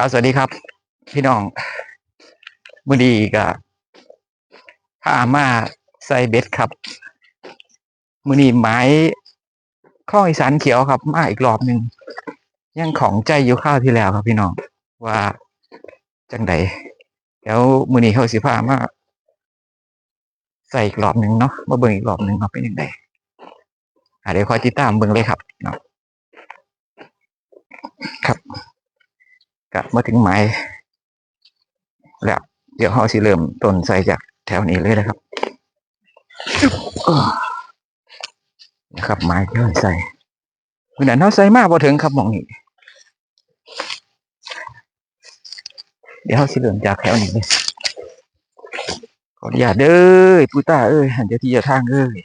ครับสวัสดีครับ พี่น้องมือดีก็พามาใส่เบ็ดครับ มือนี้ไม้ข้ออีสานเขียวครับ มาอีกรอบหนึ่งยังของใจอยู่ข้าวที่แล้วครับ พี่น้องว่าจังใดเดี๋ยวมือนี้เขาสิพามาใส่อีกรอบหนึ่งเนาะมาเบิ่งอีกรอบหนึ่งเนาะเป็นยังไงเดี๋ยวคอยติดตามเบิ่งเลยครับเนาะครับ กับมาถึงไม้แล้วเดี๋ยวเขาสิเริ่มต้นใส่จากแถวนี้เลยนะครับนะครับไม้ที่เราใส่เมื่อนั้นเขาใส่มากพอถึงครับมองนี้เดี๋ยวเขาสิเริ่มจากแถวนี้เลยขออนุญาตเด้อผู้ตาเอ้ยหันเจ้าที่เจะทางเอ้ย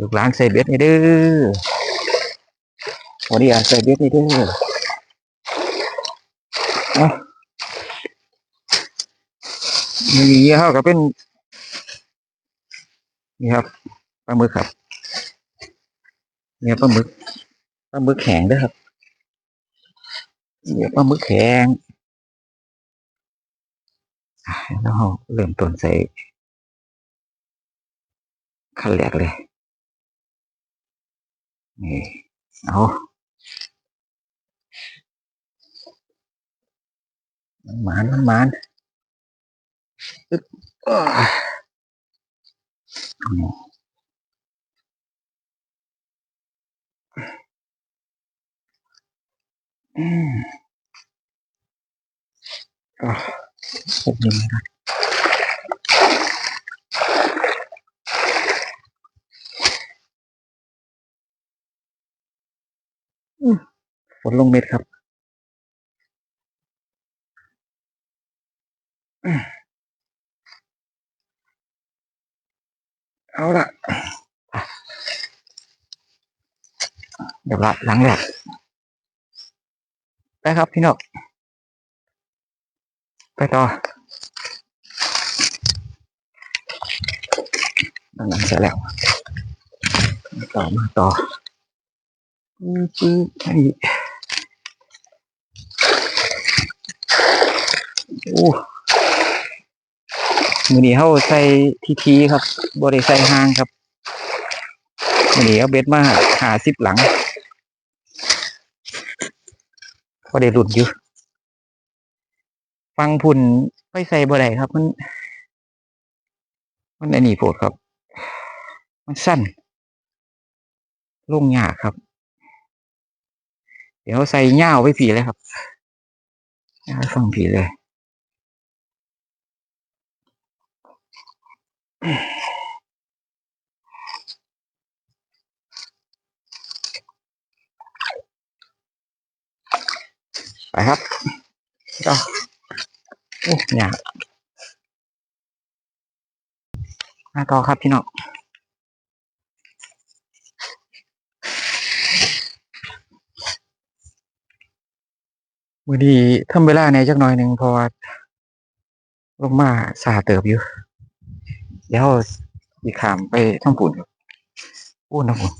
ลูกหลานใส่เบ็ดนี่เด้อขออนุญาตใส่เบ็ดนี่เด้อ นี่เงี้ยเขาก็เป็น นี่ครับปลาหมึกครับเนี่ยปลาหมึกปลาหมึกแข็งด้วยครับเนี่ยปลาหมึกแข็งแล้วเราเริ่มต้นใส่ขั้นแรกเลยนี่เอา มันหมานมันหมานอืมอะผมยังไงนะอืมฝนลงเม็ดครับอืม เอาละเดี๋ยวละหลังแรกไปครับพี่นกไปต่อนั่นหลังเสร็จแล้วต่อมาต่อปึ๊บอันนี้โอ้ มือนี้เขาใส่ทีทีครับบริใส่ห้างครับมือนี้เอาเบ็ดมาหาสิบหลังพอได้หลุดอยู่ฟังพุ่นไม่ใส่บ่ได้ครับ มัน มันอันนี้โพดครับ มันสั้นลงยากครับ เดี๋ยวใส่เง่าไว้ผีเลยครับเง่าวไว้ฟังผีเลย ไปครับก็โอ้ยากมาต่อครับพี่น้องมือดีทำเวลาในจักหน่อยหนึ่งเพราะว่าลงมาสาเติบอยู่ เดี๋ยวอีขามไปท่องปุ่นครับปุ่นะผม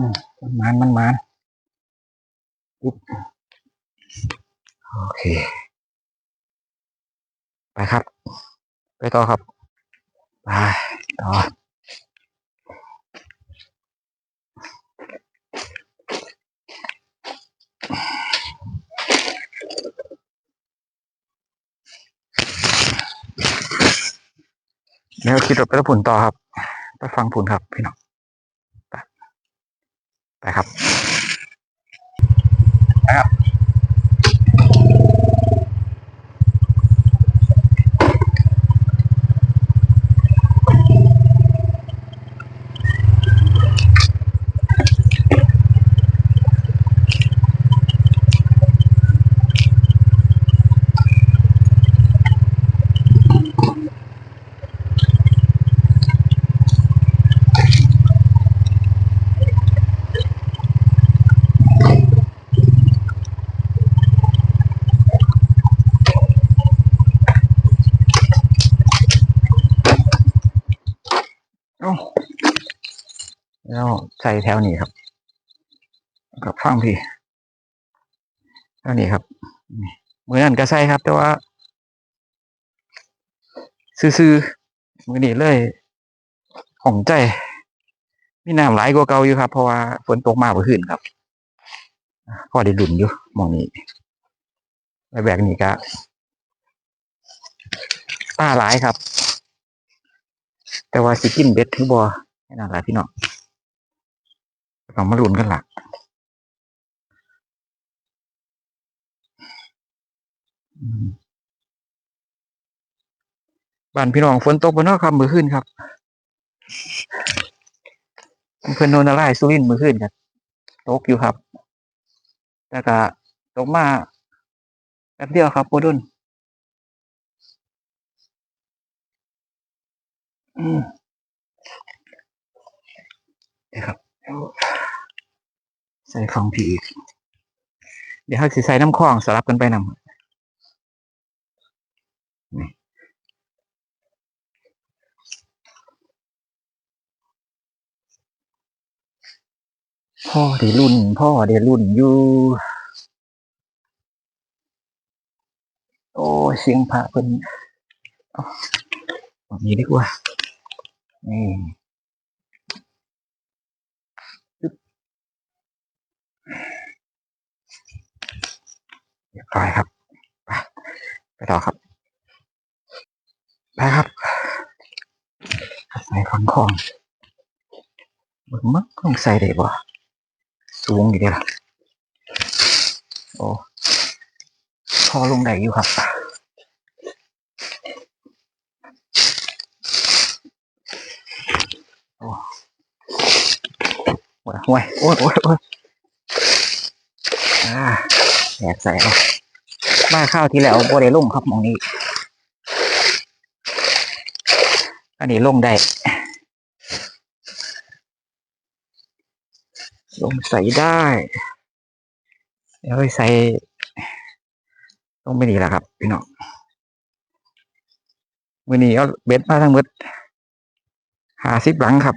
มมันมันมันมันปุ๊บโอเค ไปครับ ไปต่อครับ ไปต่อ แนวคิดว่าไปแล้วผุนต่อครับ ไปฟังผุนครับพี่น้องไปครับ ใส่แถวนี้ครับกับฟังพี่อันนี้ครับมือนั่นก็ใส่ครับ แต่ว่า ซื่อๆมือนี้เลยห่องใจมีน้ำไหลายกว่าเก่าอยู่ครับ เพราะว่าฝนตกมากเมื่อคืนครับพอได้หลุนอยู่มองนี้ไปแบกนี่ก็ป้าหลายครับ แต่ว่าสิกินเบ็ดถือบัวแค่นั้นแหละพี่น้อง ต้องมาลุ้นกันล่ะบ้านพี่น้องฝนตกบนนอกครับเมื่อคืนครับเพื่อนโนนารายสุรินมื่อคืนครับตกอยู่ครับแต่ก็ตกมาแป๊บเดียวครับโปดุนอืมเดี๋ยครับ ใส่ฟองผีอีก เดี๋ยวเขาสิใส่น้ำคลองสลับกันไปนำนี่พ่อเดี๋ยวรุ่น พ่อเดี๋ยวรุ่นอยู่ โอ้เสียงพระเพิ่นเอาแบบนี้ดีกว่านี่ปึ๊บเรียบร้อยครับไปไปต่อครับ ไปครับใส่ฟังของเบิ่งมักต้องใส่ได้บ่สูงอยู่เดียวล่ะโอ้พอลงได้อยู่ครับโอ้โอ้ยโอ้ยโอ้ยโอ้ยโอ้ย แหกใส่บ้าข้าวที่แล้วโบ่ได้ลงครับมองนี้ อันนี้ลงได้ ลงใส่ได้ เดี๋ยวไปใส่ลงไปนี่แหละครับ พี่น้องมือนี้เอาเบ็ดมาทั้งหมดหาสิบหลังครับ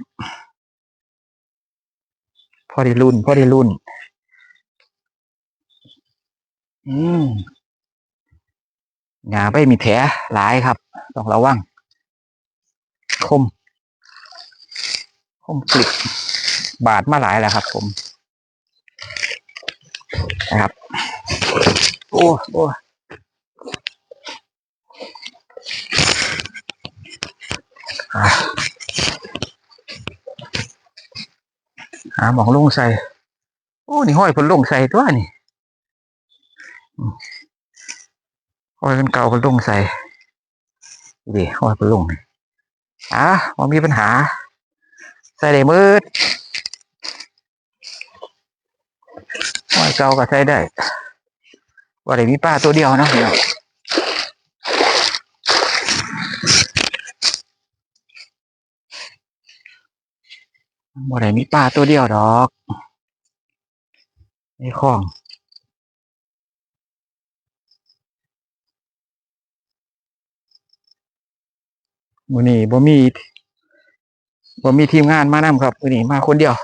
พอได้รุ่น พอได้รุ่น อืมงาไปมีแผลหลายครับ ต้องระวัง คม คมกลิบบาดมาหลายแล้วครับ ผม นะครับ โอ้โอ้หาหมองลงใส่ โอ้ นี่ห้อยพนลงใส่ตัวนี่ ห้อยเพิ่นเก่าเพิ่นลงใส่ดิห้อยเพิ่นลงนี่อะบ่มีปัญหา ใส่ได้มืดห้อยเก่าก็ใส่ได้ว่าได้มีปลาตัวเดียวนะพี่น้องบ่ได้มีปลาตัวเดียวดอกในคลอง มื้อนี้บ่มีบ่มีทีมงานมานำครับมื้อนี้มาคนเดียว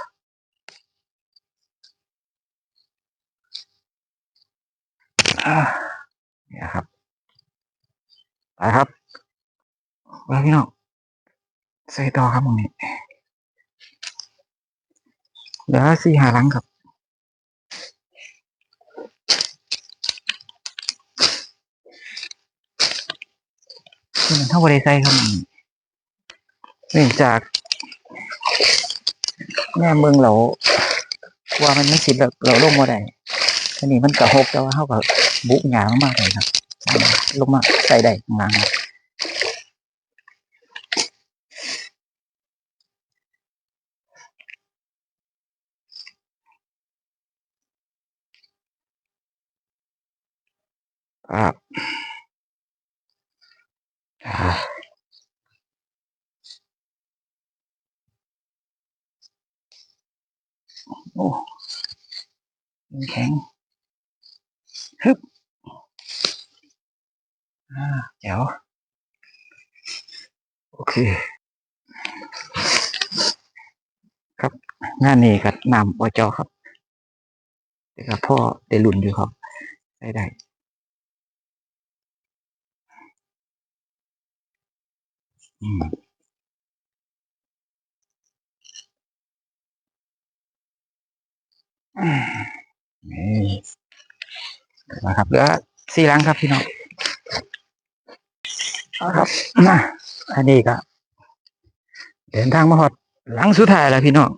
เนี่ยครับ ไปครับไปพี่น้องใส่ต่อครับตรงนี้เหลือสี่หาหลังครับนี่มันเท่าบริใส่ครับตรงนี้ เนื่องจาก แม่เมืองเราว่ามันไม่สิเราเราลงมาได้ทีนี้มันกระหกแต่ว่าเท่ากับบุกหยางมากเลยครับลงมาใส่ได้งานครับอ่า โอ้แข็งฮึบอ่าเดี๋ยวโอเค ครับงานนี้กับนำอจอครับเดี๋ยวครับพ่อได้ลุ่นอยู่ครับใส่ได้อืมอืม นี่นะครับเหลือสี่หลังครับพี่น้องเอาครับมาอันนี้ก็เดินทางมาหอดหลังสุดท้ายแล้วพี่น้อง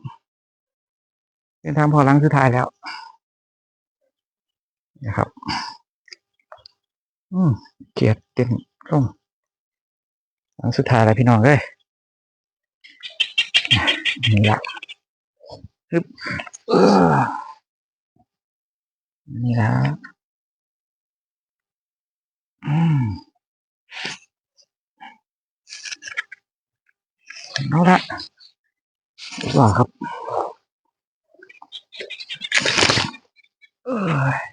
เดินทางพอหลังสุดท้ายแล้วนะครับ อืมเกียดเต็มร่มหลังสุดท้ายแล้วพี่น้องเอ้ยนี่ละฮึบเออ นี่ละอืมเอาละว่าครับเออ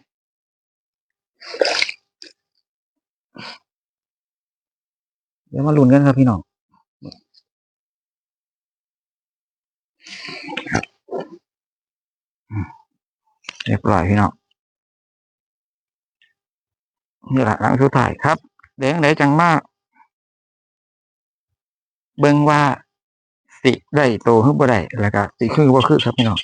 เดี๋ยวมาลุ้นกันครับพี่น้องเรียบร้อยพี่น้อง นี่แหละหลังสุดท้ายครับเดี๋ยวไหนจังมาก เบิ่งว่าสิได้โตขึ้นบ่ได้แล้วก็สิคือบ่คือครับพี่น้อง